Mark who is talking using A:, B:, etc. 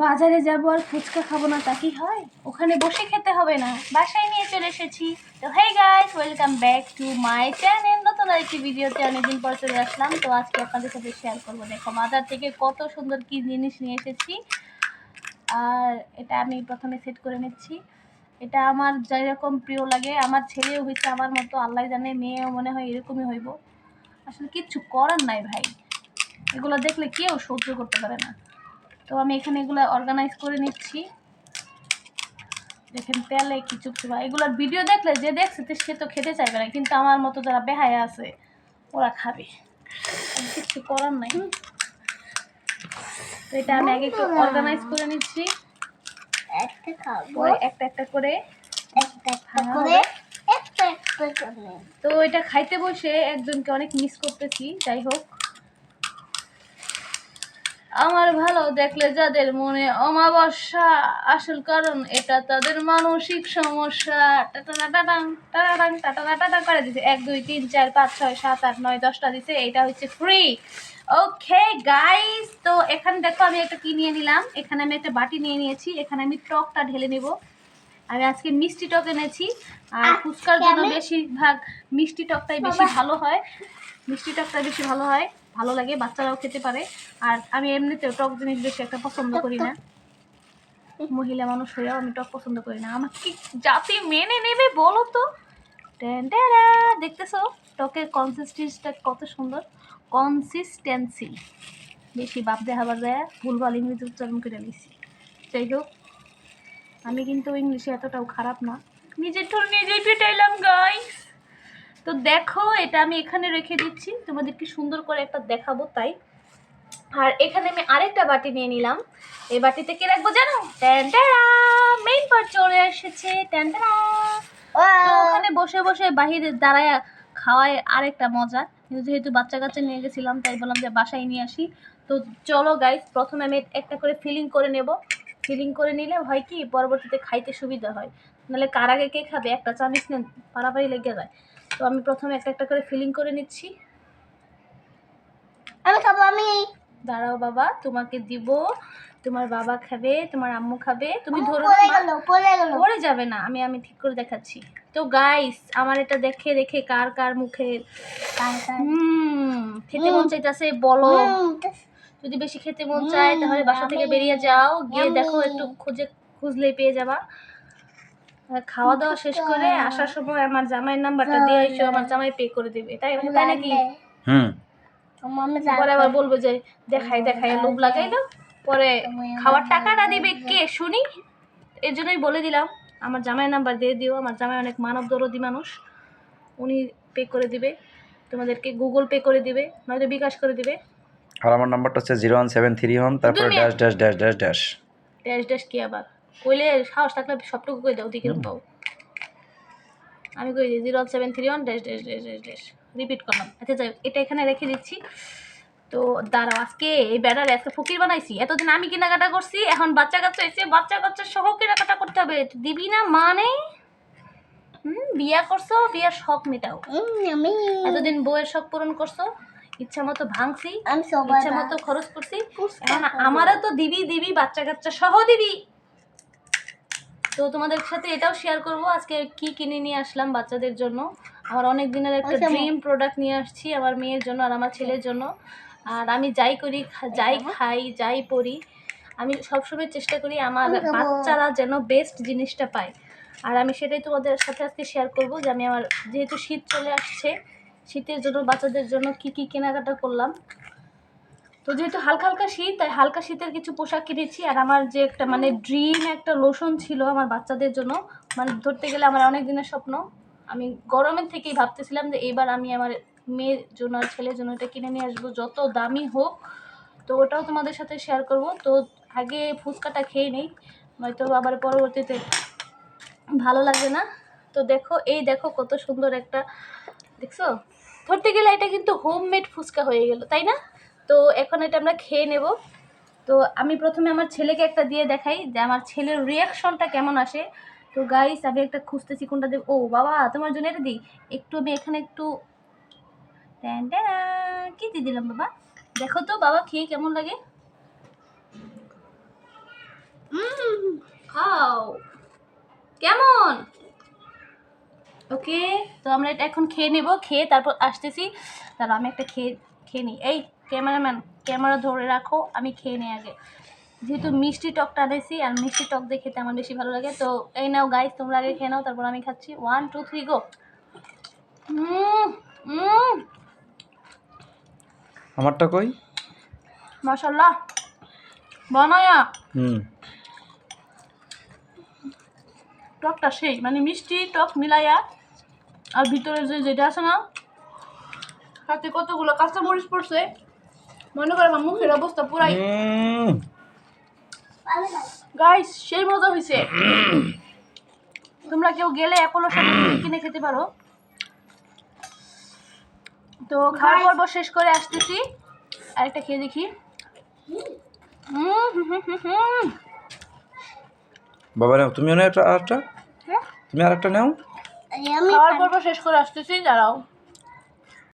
A: বাজারে যাবো আর ফুচকা খাবো না তা কি হয় ওখানে বসে খেতে হবে না বাসায় নিয়ে চলে এসেছি তো hey guys welcome back to my channel নতুন আরেকটি ভিডিওতে অনেকদিন পর চলে আসলাম তো আজকে আপনাদের সাথে শেয়ার করবো দেখো বাজার থেকে কত সুন্দর কি জিনিস নিয়ে এসেছি আর এটা আমি প্রথমে সেট করে নিচ্ছি এটা আমার যেরকম প্রিয় লাগে আমার ছেলেও হয়েছে আমার মতো আল্লাহ জানে মেয়েও মনে হয় এরকমই হইব আসলে কিচ্ছু করার নাই ভাই এগুলো দেখলে কেউ সহ্য করতে পারে না তো আমি এখানে এগুলো অর্গানাইজ করে নিচ্ছি দেখেন তেলে কি চুপচুপা এগুলোর ভিডিও দেখলে যে দেখছে সে তো খেতে চাইবে না কিন্তু আমার মতো যারা বেহায় আছে ওরা খাবে কিছু করার নাই তো এটা আমি আগে একটু অর্গানাইজ করে নিচ্ছি
B: একটা
A: একটা করে তো এটা খাইতে বসে একজনকে অনেক মিস করতেছি যাই হোক আমার ভালো দেখলে যাদের মনে অমাবস্যা আসল কারণ এটা তাদের মানসিক সমস্যা করে দিছে এক দুই তিন চার পাঁচ ছয় সাত আট নয় দশটা দিছে এটা হচ্ছে ফ্রি ওকে গাইস তো এখানে দেখো আমি একটা কি নিয়ে নিলাম এখানে আমি একটা বাটি নিয়ে নিয়েছি এখানে আমি টকটা ঢেলে নেব আমি আজকে মিষ্টি টক এনেছি আর ফুচকার জন্য বেশিরভাগ মিষ্টি টকটাই বেশি ভালো হয় মিষ্টি টকটা বেশি ভালো হয় ভালো লাগে বাচ্চারাও খেতে পারে আর আমি এমনিতেও টক জিনিস বেশি একটা পছন্দ করি না মহিলা মানুষ হয়েও আমি টক পছন্দ করি না আমাকে কি জাতি মেনে নেবে বলো তো দেখতেছো টকের কনসিস্টেন্সিটা কত সুন্দর কনসিস্টেন্সি বেশি বাপ দেখাবার যায় ভুলভাল ইংরেজি উচ্চারণ করে বেশি যাই হোক আমি কিন্তু ইংলিশে এতটাও খারাপ না নিজের ঠোর নিজেই পেটাইলাম গাইস তো দেখো এটা আমি এখানে রেখে দিচ্ছি তোমাদেরকে সুন্দর করে একটা দেখাবো তাই আর এখানে আমি আরেকটা বাটি নিয়ে নিলাম এই বাটিতে কে রাখবো জানো মেইন পার চলে এসেছে ওখানে বসে বসে বাহিরে দাঁড়ায় খাওয়ায় আরেকটা মজা কিন্তু যেহেতু বাচ্চা কাচ্চা নিয়ে গেছিলাম তাই বললাম যে বাসায় নিয়ে আসি তো চলো গাইজ প্রথমে আমি একটা করে ফিলিং করে নেব ফিলিং করে নিলে হয় কি পরবর্তীতে খাইতে সুবিধা হয় নাহলে কার আগে কে খাবে একটা চামিচ পাড়াপাড়ি লেগে যায় তো আমি প্রথমে একটা একটা করে ফিলিং করে নিচ্ছি আমি খাবো আমি দাঁড়াও বাবা তোমাকে দিব তোমার বাবা খাবে তোমার আম্মু খাবে তুমি ধরো পড়ে যাবে না আমি আমি ঠিক করে দেখাচ্ছি তো গাইস আমার এটা দেখে দেখে কার কার মুখে খেতে মন চাইতেছে বলো যদি বেশি খেতে মন চায় তাহলে বাসা থেকে বেরিয়ে যাও গিয়ে দেখো একটু খুঁজে খুঁজলে পেয়ে যাবা খাওয়া দাওয়া শেষ করে হ্যাঁ। আসার সময় আমার জামাইয়ের নাম্বারটা দিয়ে এসো আমার জামাই পে করে দিবে তাই মানে তাই নাকি হুম পরে আবার বলবো যে দেখাই দেখাই লোভ লাগাইলো পরে খাওয়ার টাকাটা দিবে কে শুনি এর জন্যই বলে দিলাম আমার জামাইয়ের নাম্বার দিয়ে দিও আমার জামাই অনেক মানব দরদি মানুষ উনি পে করে দিবে তোমাদেরকে গুগল পে করে দিবে নয়তো বিকাশ করে দিবে
C: আর আমার নাম্বারটা হচ্ছে zero one seven three one তারপরে dash dash dash dash dash
A: dash dash কি আবার কইলে সাহস থাকলে সবটুকু কই দাও দিকে পাও আমি কই দিই zero seven three one dash dash dash dash dash repeat করলাম আচ্ছা যাই এটা এখানে রেখে দিচ্ছি তো দাঁড়াও আজকে এই ব্যাটার আজকে ফকির বানাইছি এতদিন আমি কেনাকাটা করছি এখন বাচ্চা কাচ্চা এসে বাচ্চা কাচ্চা সহ কেনাকাটা করতে হবে দিবি না মানে হুম বিয়া করছো বিয়ার শখ মেটাও এতদিন বইয়ের শখ পূরণ করছো ইচ্ছা মতো ভাঙছি ইচ্ছা মতো খরচ করছি এখন আমারও তো দিবি দিবি বাচ্চা কাচ্চা সহ দিবি তো তোমাদের সাথে এটাও শেয়ার করব আজকে কি কিনে নিয়ে আসলাম বাচ্চাদের জন্য আমার অনেক দিনের একটা ড্রিম আচ্ছা, প্রোডাক্ট নিয়ে আসছি আমার মেয়ের জন্য আর আমার ছেলের জন্য আর আমি যাই করি আচ্ছা, যাই খাই যাই পড়ি আমি সবসময় চেষ্টা করি আমার আচ্ছা, বাচ্চারা যেন বেস্ট জিনিসটা পায় আর আমি সেটাই তোমাদের সাথে আজকে শেয়ার করব যে আমি আমার যেহেতু শীত চলে আসছে শীতের জন্য বাচ্চাদের জন্য কি কি কেনাকাটা করলাম তো যেহেতু হালকা হালকা শীত তাই হালকা শীতের কিছু পোশাক কিনেছি আর আমার যে একটা মানে ড্রিম একটা লোশন ছিল আমার বাচ্চাদের জন্য মানে ধরতে গেলে আমার অনেক দিনের স্বপ্ন আমি গরমের থেকেই ভাবতেছিলাম যে এবার আমি আমার মেয়ের জন্য আর ছেলের জন্য এটা কিনে নিয়ে আসবো যত দামি হোক তো ওটাও তোমাদের সাথে শেয়ার করব তো আগে ফুচকাটা খেয়ে নিই নয়তো আবার পরবর্তীতে ভালো লাগে না তো দেখো এই দেখো কত সুন্দর একটা দেখছো ধরতে গেলে এটা কিন্তু হোমমেড ফুচকা হয়ে গেল তাই না তো এখন এটা আমরা খেয়ে নেব তো আমি প্রথমে আমার ছেলেকে একটা দিয়ে দেখাই যে আমার ছেলের রিয়াকশনটা কেমন আসে তো গাইস আমি একটা খুঁজতেছি কোনটা দেব ও বাবা তোমার জন্য এটা দিই একটু আমি এখানে একটু কি দিয়ে দিলাম বাবা দেখো তো বাবা খেয়ে কেমন লাগে খাও কেমন ওকে তো আমরা এটা এখন খেয়ে নেব খেয়ে তারপর আসতেছি তাহলে আমি একটা খেয়ে খেয়ে নিই এই ক্যামেরাম্যান ক্যামেরা ধরে রাখো আমি খেয়ে নিই আগে যেহেতু মিষ্টি টকটা দেখি আর মিষ্টি টক দেখে খেতে আমার বেশি ভালো লাগে তো এই নাও গাইস তোমরা আগে খেয়ে নাও তারপর আমি খাচ্ছি ওয়ান টু থ্রি গো আমারটা কই মাসাল্লাহ বানায়া হুম টকটা সেই মানে মিষ্টি টক মিলাইয়া আর ভিতরে যে যেটা আছে না সাথে কতগুলো কাঁচামরিচ পড়ছে মনে করো আমার মুখের অবস্থা পুরাই গাইস সেই মজা হয়েছে তোমরা কেউ গেলে অ্যাপোলোর সাথে কিনে খেতে পারো তো খাওয়ার পর্ব শেষ করে আসতেছি আরেকটা খেয়ে দেখি
C: বাবা নাও তুমি নাও একটা আরেকটা হ্যাঁ। তুমি আরেকটা নাও
A: খাওয়ার পর্ব শেষ করে আসতেছি দাঁড়াও